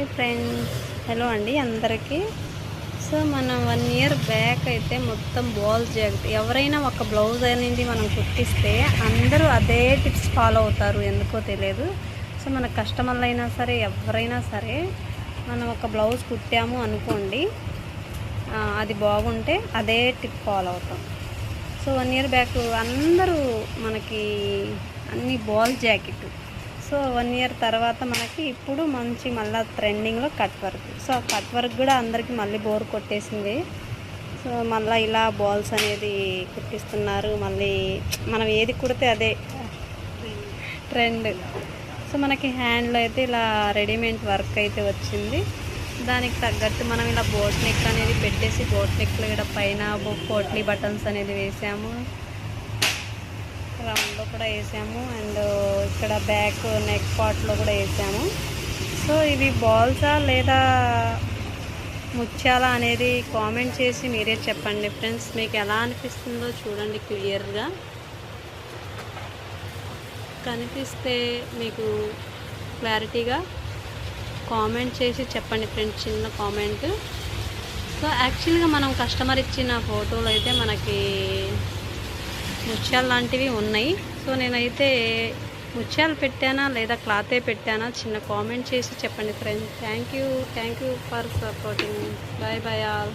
Hi friends. Hello అండి అందరికీ. So మనం వన్ ఇయర్ బ్యాక్ అయితే మొత్తం బాల్స్ జాకెట్ ఎవరైనా ఒక బ్లౌజ్ అనేది మనం కుట్టిస్తే అందరూ అదే టిప్స్ ఫాలో అవుతారు. ఎందుకో తెలియదు. సో మన కస్టమర్లు అయినా సరే ఎవరైనా సరే మనం ఒక బ్లౌజ్ కుట్టాము అనుకోండి అది బాగుంటే అదే టిప్ ఫాలో అవుతాం. సో వన్ ఇయర్ బ్యాక్ అందరూ మనకి అన్ని ball jacket so one year తర్వాత మనకి ఇప్పుడు మంచి మళ్ళీ ట్రెండింగ్లో cut work so cut work కూడా అందరికీ మళ్ళీ బోర్ కొట్టేసింది. సో మళ్ళీ ఇలా బాల్స్ అనేది కుట్టిస్తున్నారు. మళ్ళీ మనం ఏది కుడితే అదే ట్రెండ్ సో మనకి హ్యాండ్లో అయితే ఇలా రెడీమేడ్ వర్క్ అయితే వచ్చింది. దానికి తగ్గట్టు మనం ఇలా బోట్ నెక్ అనేది పెట్టేసి బోట్ నెక్లో ఇక్కడ పైన పోట్లీ బటన్స్ అనేది వేసాము. రౌండ్లో కూడా వేసాము. అండ్ ఇక్కడ బ్యాక్ నెక్ పార్ట్లో కూడా వేసాము. సో ఇవి బాల్సా లేదా ముత్యాలా అనేది కామెంట్ చేసి మీరే చెప్పండి ఫ్రెండ్స్. మీకు ఎలా అనిపిస్తుందో చూడండి క్లియర్గా. కనిపిస్తే మీకు క్లారిటీగా కామెంట్ చేసి చెప్పండి ఫ్రెండ్స్ చిన్న కామెంట్. సో యాక్చువల్గా మనం కస్టమర్ ఇచ్చిన ఫోటోలు అయితే మనకి ముత్యాలు లాంటివి ఉన్నాయి. సో నేనైతే ముత్యాలు పెట్టానా లేదా క్లాతే పెట్టానా? చిన్న కామెంట్ చేసి చెప్పండి friends. Thank you. Thank you for supporting. Bye bye all.